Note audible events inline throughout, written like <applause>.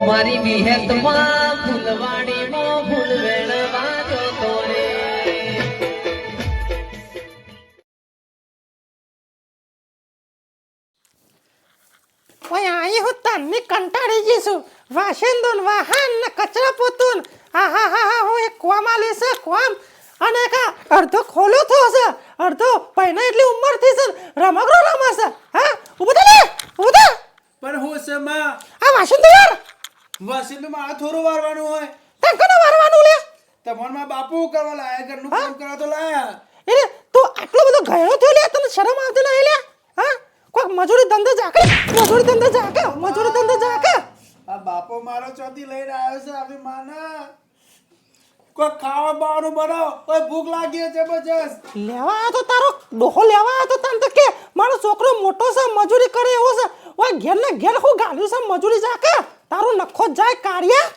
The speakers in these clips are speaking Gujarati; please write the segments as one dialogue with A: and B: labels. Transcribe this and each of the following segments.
A: મારી વિહેતમાં ફૂલવાડીમાં ફૂલ વેણવા જતો રે.
B: ઓય અહીં હું તન્ની કંટાળી જઈશું વાસેન્દોન વાહન ને કચરા પોતું હા હા હા હા હું એક કોમ આલી છે કોમ અને કા અડધો ખોલો થયો છે. અડધો પૈણા એટલી ઉંમર છે રમકડો રમે હા ઊભો થા લે ઊભો થા.
C: પણ હું છે માં?
B: આ વાસેન્દો
C: વાસીનું માં થોડું વારવાનું હોય.
B: તને કોને વારવાનું લે?
C: તો માં બાપુ કરવા લાયા ઘરનું કામ કરવા તો લાયા.
B: એટલે તું આટલો બધો ગયડો થયો લે તને શરમ આવતી નહીં લે? હા? કોઈક મજૂરી ધંધે જાકે મજૂરી ધંધે જાકે મજૂરી ધંધે જાકે
C: આ બાપો મારો ચોથી લઈને આવ્યો છે આવી માના. કોઈ ખાવા બાવાનું બનાવો કોઈ ભૂખ લાગી છે જબરજસ્ત
B: લેવા તો તારો ડોહો લેવા તો તને તો કે મારો છોકરો મોટો છે મજૂરી કરે એવો છે. ઓય ઘેર ને ઘેર હું ગાલ્યું છે મજૂરી જાકે તારું નખો જ જાય કાઢ્યા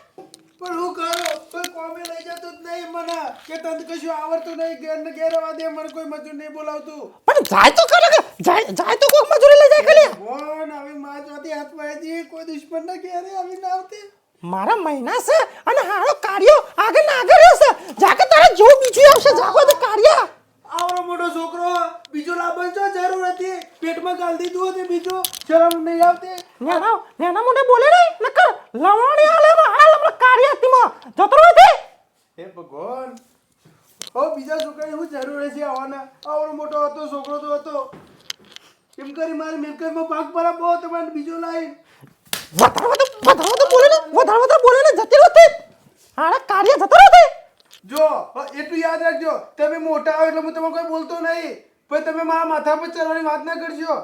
C: પણ હું કરો કોઈ કોમે લઈ જતો જ નહીં મને. કે તને કશું આવડતું નહીં ઘેર ને ઘેર આવવા દે મને કોઈ મજૂર નહીં બોલાવતું.
B: પણ જાય તો કરે કે જાય જાય તો કોઈક મજૂરી લઈ જાય ખાલી
C: કોણ? આવી માં ચોથી હાથમાં આવી કોઈ દુશ્મન ના ઘેરે આવી ના આવતી.
B: મારા મહિના છે અને હારો કાર્યો આગળ ના આગળ છે જાકે તારે જેવું બીજું આવશે. જાગો તો કાર્યા
C: આવડો મોટો છોકરો બીજો લાવવાની છો જરૂર હતી. પેટમાં ગાલ દીધું હતું બીજો શરમ નહીં આવતી.
B: નેના નેના મોઢે બોલે નહીં નકર લવાણી આલે હાલ હમણાં કાર્ય તીમાં જતો રહો તે
C: હે ભગવાન. ઓ બીજા છોકરાની હું જરૂર છે આવવાના? આવડો મોટો હતો છોકરો તો હતો. એમ કરી મારી મિલકતમાં ભાગ બરાબર તમારે બીજો લાઈન.
B: વધારે વધારે બોલે ને વધારે વધારે બોલે ને જતી હતી તે કાર્ય જતો રહો તે
C: જો એટલું યાદ રાખજો. તમે મોટા આવો એટલે હું તમને કોઈ બોલતો નહીં. પણ તમે મારા માથા પર ચડવાની વાત ના કરજો.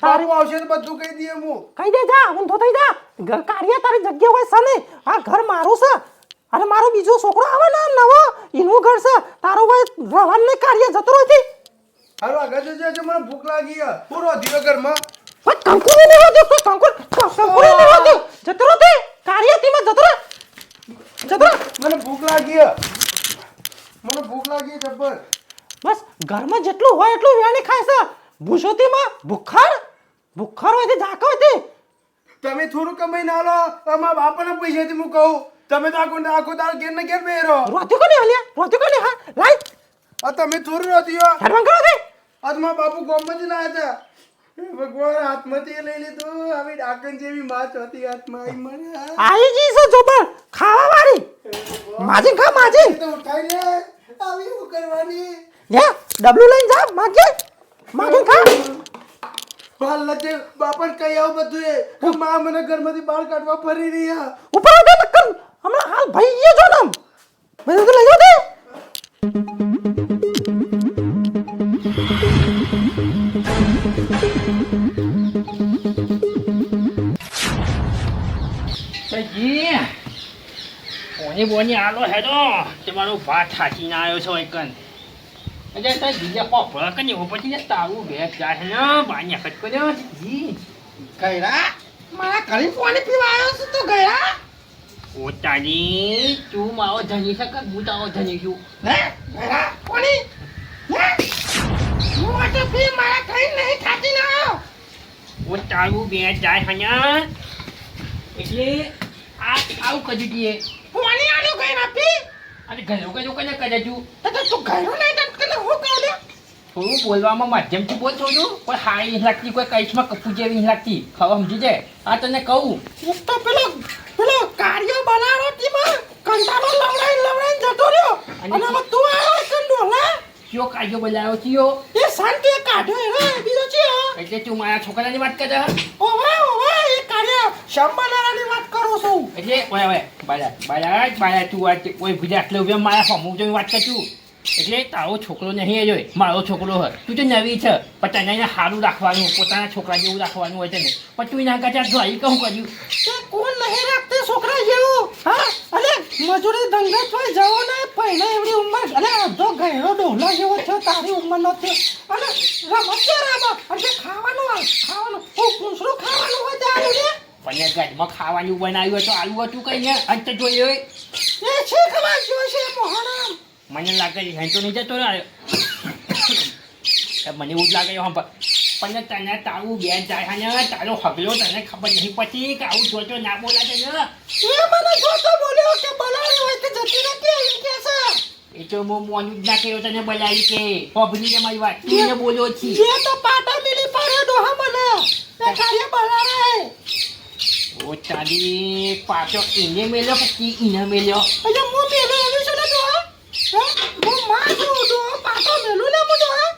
B: તારી-
C: બાપુ આવશે તો બધું કહી દઈએ હું.
B: કહી દે જા ઊંધો થઈ જા. ઘર કાર્ય તારી જગ્યા હોય સને આ ઘર મારું છે. અને મારો બીજો છોકરો આવે ને નવો એનું ઘર છે. તારો ભાઈ રવાન ને કાર્ય જતો રહો તે
C: હાલો આગળ જજો મને ભૂખ લાગી છે. પૂરો ધીરો ઘરમાં.
B: ઓય કંકુરી ને કોઈ કંકુ કંકુરી ને હોતે જતો રહો કાર્ય તીમાં જતો રહે. જતો
C: મને ભૂખ લાગી છે. ભૂખ લાગી જબ્બર.
B: બસ ઘરમાં જેટલું હોય એટલું વેણી ખાય છે. ભૂસોતીમાં ભૂખાર ભૂખાર હોય તે જાકા હોય તે.
C: તમે થોડું કમાઈ ના લો અમારા બાપાના પૈસાથી હું કહું. તમે તો આખો આખો દાળ ઘેર ને ઘેર બેરો
B: રોતી કોને હલ્યા? રોતી કોને? હા લાઈ.
C: આ તમે થોડું રોતી હો.
B: હેડવાન કરો તે.
C: આજ મારા બાપુ ગોમમાંથી ના હતા. ભગવાન હાથમાંથી લઈ લીધું. આવી ડાકણ જેવી માં હતી આત્મા આવી મને.
B: આઈ જી સો જોબર. ખાવા વાળી માજી ખા માજી.
C: તો ઉઠાઈ લે. આવી શું કરવાની?
B: લે ડબલું લઈને જા માગે. માગે ખા.
C: બાલ નથી બાપાને કઈ આવું બધું એ માં મને ઘરમાંથી બહાર કાઢવા ફરી રહ્યા.
B: ઉપર આવજે નક્કર. હમણાં હાલ ભાઈ એ જો નામ મને તો લઈ જાઓ
D: બોની આલો હેડો. તમારો ભાત થાચીને આવ્યો છો એકન એટલે તો બીજા પોપડા કને હું પછી ને તારું બેગ જાય ને બાની હકત કર્યો. જી.
B: ગયરા મારા ઘરે પાણી પીવા આવ્યો છે તો ગયરા.
D: પોતાની તું મારો ધની છે કે હું તારો ધની છું?
B: હે ગયરા હું? પી મારા ઘરે નહીં થાકી ના આવ્યો.
D: તારું બેગ જાય છે ને એટલે આ આવું કરી દઈએ.
B: પાણી આલ્યો ગયરા પી
D: અને ઘરો ઘરો કને કરે તું?
B: તો ગયરો નહીં તને કે હું કહું લે
D: થોડું બોલવામાં માધ્યમથી બોલ થોડું. કોઈ હારી નહીં લાગતી કોઈ કઈશમાં કપૂ જેવી નહીં લાગતી. ખબર સમજી જાય? આ તને કહું.
B: હું તો પેલો પેલો કાર્યો બનાવો તીમાં કંટાળો લવડાઈ લવડાઈ જતો રહ્યો.
D: અને
B: અને તું આવ્યો છે ડોલા?
D: કયો કાજો બોલાયો થયો
B: એ શાંતિ કાઢો એને બીજો છે
D: એટલે તું મારા છોકરાની વાત કરે
B: ઓવે ઓવે એ કાર્ય શંબનારાની વાત કરું છું.
D: એટલે ઓય ઓય બાળા બાળા બાળા તું વાત કોઈ આટલે ઊભી મારા ફોર્મ જો વાત કર તું. એટલે તારો છોકરો નહીં જોઈ મારો છોકરો હોય. તું તો નવી છે પણ તને એને સારું રાખવાનું પોતાના છોકરા જેવું રાખવાનું હોય તને પણ તું એના કરતા ઘરી કહું કર્યું
B: કોણ નહીં રાખતે છોકરા જેવું? હા? અલે મજૂરી ધંધા પર જવો ને પહેલા એવડી ઉંમર. અને અડધો ગયરો ડોલા જેવો છે તારી ઉંમરનો છે. અને રમત છે રમત? અને ખાવાનું ખાવાનું. હું પૂંછડું ખાવાનું હોય તો આવું ને.
D: પણ ઘરમાં ખાવાનું બનાવ્યું હતું આલુ હતું કઈ ને? અંત જોઈએ હોય.
B: એ છે ખબર જોશે મોહનમ.
D: મને લાગે છે હેંચો નહીં જતો રહ્યો. <coughs> મને એવું જ લાગે હમ પણ તને તારું બેન જાય ને તારો હગલો તને ખબર નહીં પછી કે આવું જોતો ના બોલા છે.
B: એ
D: તો હું મોનું જ ના કર્યો તને બોલાવી કે. પબની ને મારી વાત. તું ને બોલ્યો છી.
B: જે તો પાટા મિલી પડે ડોહા મને. તે કાર્ય બલાડે
D: ઓ ચાલી પાટો ઇને મેલ્યો કે ઇને મેલ્યો?
B: અરે હું મેલો એવી છું ને ડોહા હે? હું માં છું ડોહા પાટો મેલું ને હું ડોહા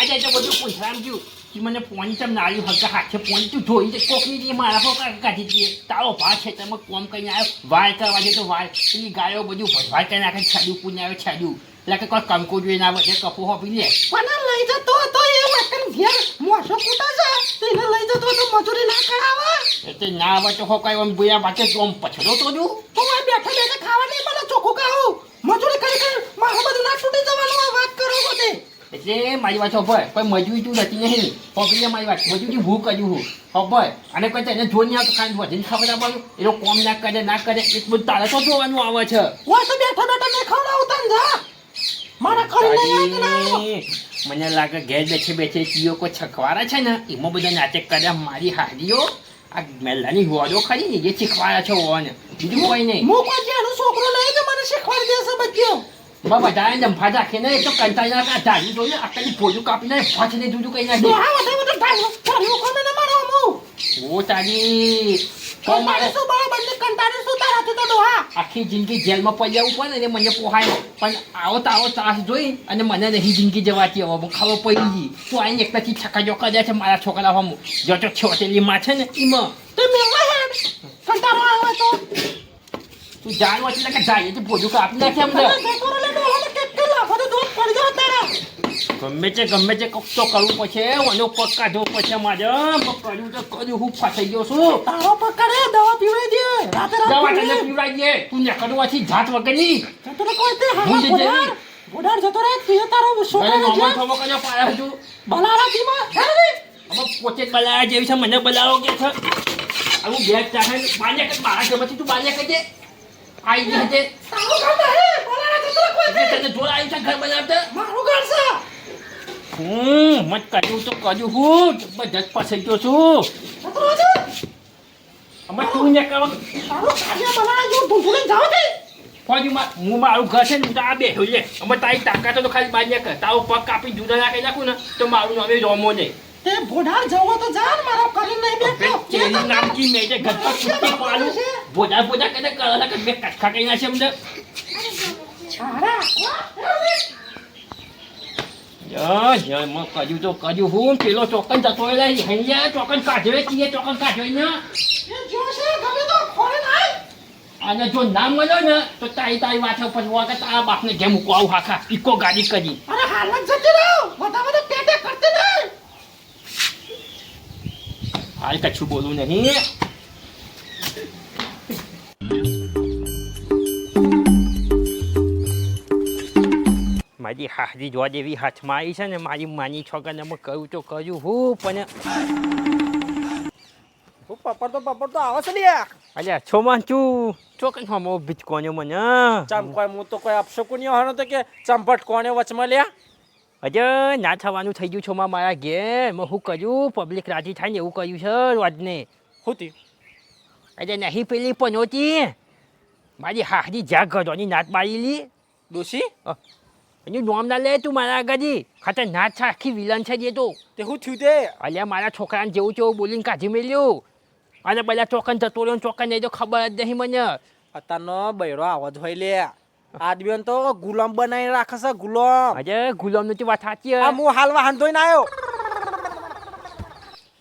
D: આજે બધું પૂછરામ ગયું કે મને ફોન ચમ નાળ્યું હગા હાથે ફોન તું ધોઈ દે કોકની દે મારા પર કાઢી દે તારો ભા છે તમે કોમ કરીને આવ્યો વાળ કરવા દે તો વાળ એની ગાયો બધું ભરવા કરી નાખે છાડ્યું પૂને છાડ્યું. એટલે કે કોઈ કંકુ જોઈને આવે છે કપો હોપી લે.
B: પણ લઈ જતો હતો એ વખત ઘેર? મોસો કૂટા છે તેને લઈ જતો તો મજૂરી ના કરાવે?
D: એટલે ના આવે તો હો કઈ બોયા બાકે તો પછડો તો દઉં.
B: તો બેઠો બેઠા ખાવા નહીં મને ચોખ્ખું કહું મજૂરી કરી કરી મારું બધું ના તૂટી જવાનું આ વાત કરો બધી
D: એટલે મારી વાત ખબર કોઈ મજૂરી તું નથી નહીં પકડીએ મારી વાત. મજૂરી હું કર્યું હું. ખબર અને કોઈ તને જોઈ નહીં આવતો ખાલી વધીને ખબર આપવાનું એ લોકો કોમ ના કરે ના કરે એટલું બધું તારે તો જોવાનું આવે છે.
B: ઓય તો બેઠા બેઠા મેં ખવડાવું તને જા. મારા ખરી
D: મને લાગે ઘેર બેઠે બેઠે ચીયો કોઈ છખવારા છે ને? એમાં બધા નાટક કર્યા મારી હારીઓ આ મેલાની હોડો ખરી ને એ શીખવાડા છે હોવાને બીજું કોઈ નહીં.
B: હું કોઈ જેનો છોકરો નહીં તો મને શીખવાડી દેશે બધું
D: બા બધા નંફા રાખીને એ તો કંટાળી નાખે આ ધારી જોઈને આટલી ભોજું કાપીને ફાંચીને જુદું કઈ નાખી
B: ડોહા વધે વધે ઢાળ્યો ઢાળ્યો કોને ને મારો હું
D: ઓ તારી તો મારે
B: શું બરાબર ને કંટાળે શું તારાથી તો ડોહા
D: આખી જિંદગી જેલમાં પડી જવું પડે ને મને પોહાય પણ આવો તો આવો ત્રાસ જોઈ અને મને નહીં જિંદગી જવાતી હવે ખબર પડી ગઈ તું આઈને છકા ચોકા કર્યા છે મારા છોકરા હમ જો તો છોટેલી માં છે ને એમાં
B: તે હેડ કંટાળો આવે તો
D: તું જાણવા વાંચી કે જાય તો ભોજું કાપી નાખે એમ તો.
B: અરે જતો રહે ને ડોહા ને કેટલી લાફો તો દૂધ પડી જાવ તારા
D: ગમે તે ગમે તે કોક તો કરવું પડશે ઓનો પગ કાઢવો પડશે મારે કર્યું તો કર્યું હું ફસાઈ ગયો છું.
B: તારો પકડે દવા પીવડાવી દે. રાતે
D: દવા તને પીવડાવી દે. તું ને કરવાથી જાત વગરની.
B: રે કોઈ તે
D: હા
B: હારા બોડાર જતો રે તે તારો છોકરો છે
D: થવો કને પાયા છું
B: બલારા દીમાં હેડ રે.
D: હવે પોતે જ બલાયા જેવી છે મને બલાવો કે છે? આવું બેગ ચાહે બાને કે મારા ઘરમાંથી તું બાને કે આઈ છે
B: તારો ઘર હે બલારા જતો કોઈ
D: તને આવી છે ઘર બનાવતા?
B: મારું ઘર છે.
D: હમ મત કર્યું તો કર્યું હું. બધા જ ફસાઈ ગયો છું. અમે તું ને કરવા
B: જો
D: માં હું મારું ઘર છે ને બે આ બેઠો લે અમે તારી તાકાત તો ખાલી બાને કર તારો પગ કાપી જુદા નાખી નાખું ને તો મારું નામે રોમો નહીં
B: તે ભોડાર જવો તો જા ને મારો કરી નહીં બેઠો.
D: ચેરી નામકી મેજે ઘર પર કુત્તી પાડું? બોધા બોધા કને કરા કે બે કટકા કઈ નાખે અમને?
B: છારા.
D: કર્યું તો કર્યું હું પેલો ચોકન જતો હૈયા ચોકન કીએ ચોકન કાઢ્યો ને અને જો ના મળ્યો ને તો તારી તારી વાત ઉપર તારા બાપને જેમ મૂકવા આવું હાખા ઇકો ગાડી કરી.
B: અરે હાલત જતી રહો. બધા બધા પેટે કરતી નહીં
D: હાલ કશું બોલું નહીં. મારી હારી જોવા જેવી હાથમાં આવી છે ને મારી માની છોકરાને મેં કહ્યું તો કર્યું હું પણ
E: પપડ તો પપડ તો આવે છે ને
D: અલ્યા છોમાં તું ચોકન હમો કોને મને
E: ચમ કોઈ હું તો કોઈ અપશકુની હનો તો કે ચંપટ કોને વચમાં લ્યા.
D: અજય ના થવાનું થઈ ગયું છોમાં મારા ઘેર. મેં શું કર્યું? પબ્લિક રાજી થાય ને એવું કર્યું છે રોજને
E: હોતી
D: અરે નહીં પેલી પણ હોતી મારી હારી જ્યાં ઘરોની નાત મારેલી
E: ડોશી?
D: એનું નોમ ના લે તું મારા આગળ ખતરનાક છે આખી વિલન છે જે તો.
E: તે હું થયું તે?
D: અલ્યા મારા છોકરાને જેવું તેવું બોલીને કાઢી મેલ્યું. અને બધા ચોકન જતો રહ્યો ચોકન નહીં તો ખબર જ નહીં મને.
E: અત્યારનો બૈરો આવો જ હોય લે. આદમીઓને તો ગુલામ બનાવીને રાખે છે ગુલામ.
D: અરે ગુલામનું વાત સાચી
E: હું હાલ વાહન ધોઈને આવ્યો.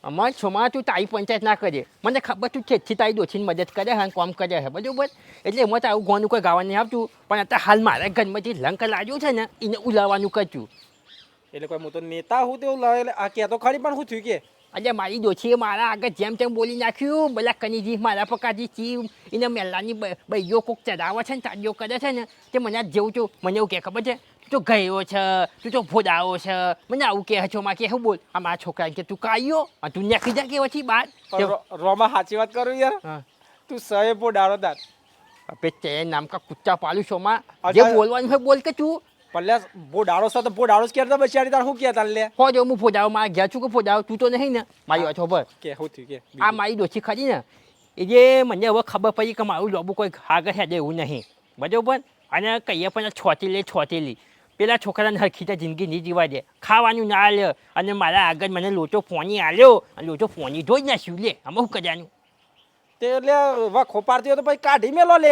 D: અમાર છોમાં તું તારી પંચાયત ના કરે. મને ખબર તું છેથી તારી દોશીને મદદ કરે હા અને કામ કરે છે બરાબર? એટલે એમાં તારું ગોનું કોઈ ગાવા નહીં આવતું પણ અત્યારે હાલ મારા ઘરમાંથી લંક લાગ્યું છે ને એને ઉલાવવાનું કરતું
E: એટલે કોઈ હું તો નેતા હું તેવું લાવે એટલે આ કહેતો ખરી પણ હું થયું કે?
D: એટલે મારી દોશીએ મારા આગળ જેમ તેમ બોલી નાખ્યું બધા કનીજી મારા પકાજી ચીવ એને મેલાની બૈયો કોક ચડાવે છે ને તાડીઓ કરે છે ને તે મને જેવું છું મને એવું કે ખબર છે? તું ગયો છે તું તો ભોદાવો છે. મને આવું કે છો માં કે હું બોલ. આ મારા છોકરા કે તું કાયો અને તું નેખી જા કે પછી બાર?
E: રોમાં સાચી વાત કરું યાર? તું સહે ડાળો દાંત
D: અબે તે નામ કા કુત્તા પાલુ છો માં જે બોલવાનું હોય બોલ કે તું.
E: પલ્યા બોડાળો છો તો બોડાળો જ કહેતા બચારી તાર? શું તાર લે?
D: હો જો હું ફોજાવમાં ગયા છું કે ફોજાવ તું તો નહીં ને? મારી વાત ખબર
E: કે હું થયું કે
D: આ મારી ડોસી ખરી ને? એ જે મને હવે ખબર પડી કે મારું લોબુ કોઈ આગળ છે એવું નહીં. બરાબર? અને કહીએ પણ છોતી લે છોતી લી પેલા છોકરાને હરખીતા જિંદગી નહીં જીવા દે. ખાવાનું ના લે અને મારા આગળ મને લોચો ફોની આલ્યો. અને લોચો ફોની જોઈ ના શું લે. આમાં શું કર્યાનું
E: તે એટલે વા ખોપારતી તો પછી કાઢી મેલો લે.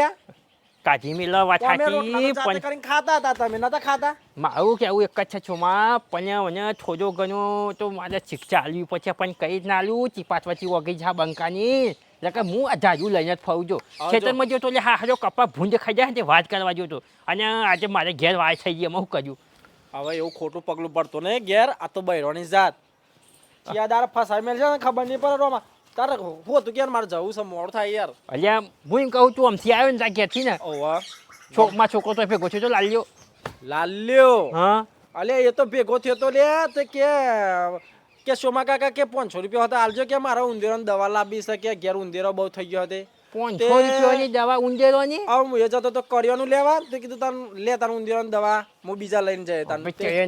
D: કાઢી મેલો વાત સાચી પણ
E: કરીને ખાતા હતા તમે નતા ખાતા?
D: મારું કેવું એક જ છે છોમાં પણ મને થોડો ઘણો તો મારે શિક્ષા આલવી પછી પણ કઈ જ ના આલું ચીપાત પછી વગી જા બંકાની. એટલે હું આ જાજુ લઈને જ ફરું છું. ખેતરમાં જો તો એટલે હા હારો કપા ભૂંજ ખાઈ જાય ને તે વાત કરવા જોતો અને આજે મારે ઘેર વાત થઈ ગઈ એમાં હું કર્યું
E: હવે એવું ખોટું પગલું પડતું ને ઘેર આ તો બૈરોની જાત. યાદાર ફસાઈ મેલ છે ને ખબર નહીં પડે રોમાં. તારે હું હતું કે મારે જવું છે મોડું થાય યાર.
D: અલ્યા હું એમ કહું તું આમથી આવ્યો ને ત્યાં ઘેરથી ને.
E: ઓવા
D: છોકમાં છોકરો તો ભેગો છે તો લાલ્યો.
E: લાલ્યો?
D: હા.
E: અલે એ તો ભેગો થયો તો લે તે કે કે સોમા કાકા કે પાંચસો રૂપિયા હતા આલજો કે મારા ઉંદેરો દવા લાવી શકે? ઘેર ઉંદેરો બહુ થઈ ગયો હતો.
D: પાંચસો રૂપિયાની દવા ઊંધેરોની
E: હવે હું એ જતો તો કરિયાનું લેવા? તે કીધું તાર લે તાર ઉંદેરો દવા હું બીજા લઈને જાય તાર.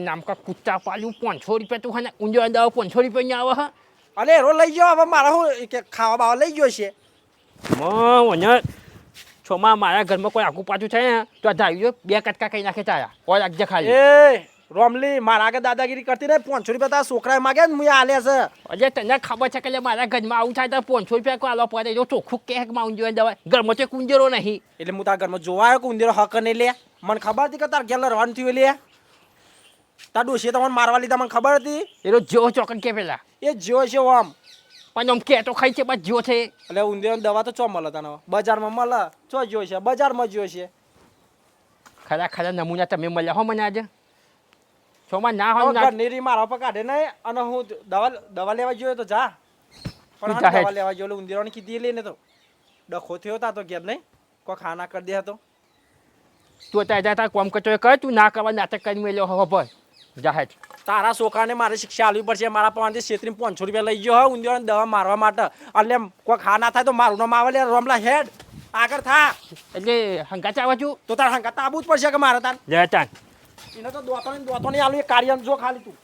D: નામ કા કુત્તા પાલ્યું પાંચસો રૂપિયા તું હા ઊંધેરો દવા પાંચસો રૂપિયાની આવે હા?
E: અલે એરો લઈ ગયો હવે મારા હું કે ખાવા બાવા લઈ ગયો છે.
D: મને છોમાં મારા ઘરમાં કોઈ આખું પાછું થાય ને? તો ધાવ્યો બે કટકા કઈ નાખે તારા. કોઈ રાખજે ખાલી.
E: રોમલી મારા આગળ દાદાગીરી કરતી ને પાંચસો રૂપિયા તારા છોકરાએ માગે ને મુએ આલ્યા છે.
D: અજે તને ખબર છે કે લે મારા ઘરમાં આવું થાય તો પાંચસો રૂપિયા કોઈ આલો પડે જો ચોખ્ખું કે માં ઊંધ્યો દવા ઘરમાં તો કુંજરો નહીં.
E: એટલે હું તારા ઘરમાં જોવા આવ્યો કે ઉંદેરો હક નહીં લે? મને ખબર હતી કે તાર ઘેર લડવાનું થયું લે. તાર ડોશીએ તમને મારવા લીધા મને ખબર હતી.
D: એનો જો ચોકન કે પેલા?
E: એ જ્યો છે આમ
D: પણ આમ કે તો ખાઈ છે બસ જો છે.
E: એટલે ઉંદેરોની દવા તો ચો મળે તને બજારમાં મળે? ચો જ્યો છે? બજારમાં જ્યો છે?
D: ખરા ખરા નમૂના તમે મળ્યા હો મને આજે? છોમાં ના હોય ના
E: નીરી મારા પર કાઢે નહીં અને હું દવા દવા લેવા ગયો તો જા. પણ. દવા લેવા ગયો એટલે કીધી લઈને તો. ડખો થયો તા તો ઘેર નહીં. કોઈ ખાના કરી દે તો
D: તું ત્યાં તાર કોમ કરતો કર. તું ના કરવા નાટક કરી મેલ્યો હો પર જાહેર
E: તારા છોકરાને મારે શિક્ષા આપવી પડશે. મારા પાસેથી છેતરી પાંચસો રૂપિયા લઈ ગયો હોય ઉંદેરોને દવા મારવા માટે. એટલે કોઈ ખા ના થાય તો મારું નામ આવે લે રમલા હેડ. આગળ થા.
D: એટલે હંગા ચાવા છું?
E: તો તાર હંગા તાબુ જ પડશે કે મારે તાર?
D: જય તાન
E: એને તો દોતો ને દોતો નહીં આલું એ કાર્ય જો ખાલી તું.